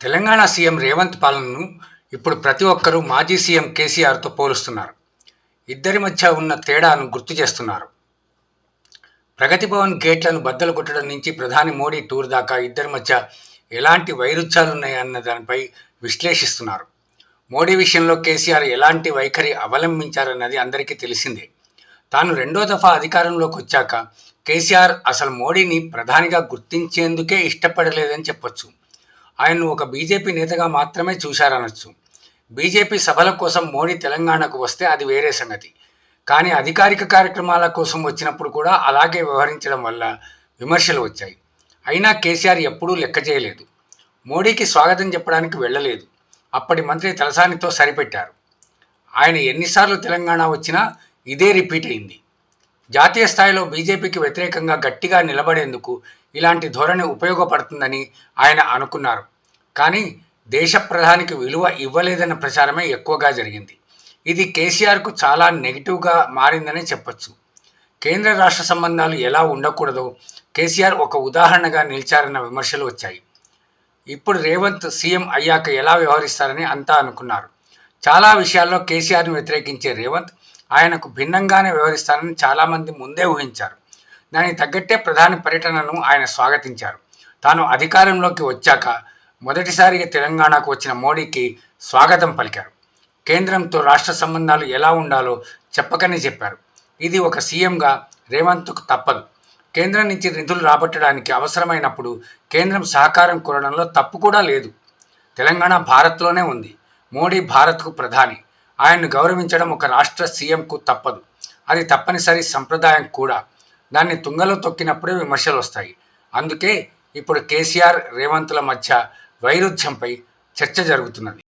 Telangana CM Revanth పాలనను ఇప్పుడు ప్రతి ఒక్కరూ మాజీ సీఎం కేసీఆర్తో పోలుస్తున్నారు. ఇద్దరి మధ్య ఉన్న తేడాను గుర్తు చేస్తున్నారు. ప్రగతి భవన్ గేట్లను బద్దలు కొట్టడం నుంచి ప్రధాని మోడీ టూర్ దాకా ఇద్దరి మధ్య ఎలాంటి వైరుధ్యాలున్నాయన్న దానిపై విశ్లేషిస్తున్నారు. మోడీ విషయంలో కేసీఆర్ ఎలాంటి వైఖరి అవలంబించారన్నది అందరికీ తెలిసిందే. తాను రెండో దఫా అధికారంలోకి వచ్చాక కేసీఆర్ అసలు మోడీని ప్రధానిగా గుర్తించేందుకే ఇష్టపడలేదని చెప్పొచ్చు. ఆయన్ను ఒక బీజేపీ నేతగా మాత్రమే చూశారనొచ్చు. బీజేపీ సభల కోసం మోడీ తెలంగాణకు వస్తే అది వేరే సంగతి. కానీ అధికారిక కార్యక్రమాల కోసం వచ్చినప్పుడు కూడా అలాగే వ్యవహరించడం వల్ల విమర్శలు వచ్చాయి. అయినా కేసీఆర్ ఎప్పుడూ లెక్క చేయలేదు. మోడీకి స్వాగతం చెప్పడానికి వెళ్ళలేదు. అప్పటి మంత్రి తలసానితో సరిపెట్టారు. ఆయన ఎన్నిసార్లు తెలంగాణ వచ్చినా ఇదే రిపీట్ అయింది. జాతీయ స్థాయిలో బీజేపీకి వ్యతిరేకంగా గట్టిగా నిలబడేందుకు ఇలాంటి ధోరణి ఉపయోగపడుతుందని ఆయన అనుకున్నారు. కానీ దేశ ప్రధానికి విలువ ఇవ్వలేదన్న ప్రచారమే ఎక్కువగా జరిగింది. ఇది కేసీఆర్కు చాలా నెగిటివ్గా మారిందని చెప్పచ్చు. కేంద్ర రాష్ట్ర సంబంధాలు ఎలా ఉండకూడదో కేసీఆర్ ఒక ఉదాహరణగా నిలిచారన్న విమర్శలు వచ్చాయి. ఇప్పుడు రేవంత్ సీఎం అయ్యాక ఎలా వ్యవహరిస్తారని అంతా అనుకున్నారు. చాలా విషయాల్లో కేసీఆర్ను వ్యతిరేకించే రేవంత్ ఆయనకు భిన్నంగానే వ్యవహరిస్తారని చాలామంది ముందే ఊహించారు. దానికి తగ్గట్టే ప్రధాని పర్యటనను ఆయన స్వాగతించారు. తాను అధికారంలోకి వచ్చాక మొదటిసారిగా తెలంగాణకు వచ్చిన మోడీకి స్వాగతం పలికారు. కేంద్రంతో రాష్ట్ర సంబంధాలు ఎలా ఉండాలో చెప్పకనే చెప్పారు. ఇది ఒక సీఎంగా రేవంత్కు తప్పదు. కేంద్రం నుంచి నిధులు రాబట్టడానికి అవసరమైనప్పుడు కేంద్రం సహకారం కోరడంలో తప్పు కూడా లేదు. తెలంగాణ భారత్లోనే ఉంది. మోడీ భారత్కు ప్రధాని. ఆయన్ను గౌరవించడం ఒక రాష్ట్ర సీఎంకు తప్పదు. అది తప్పనిసరి సంప్రదాయం కూడా. దాన్ని తుంగలో తొక్కినప్పుడే విమర్శలు వస్తాయి అందుకే ఇప్పుడు కేసీఆర్ రేవంత్ల మధ్య వైరుధ్యంపై చర్చ జరుగుతున్నది.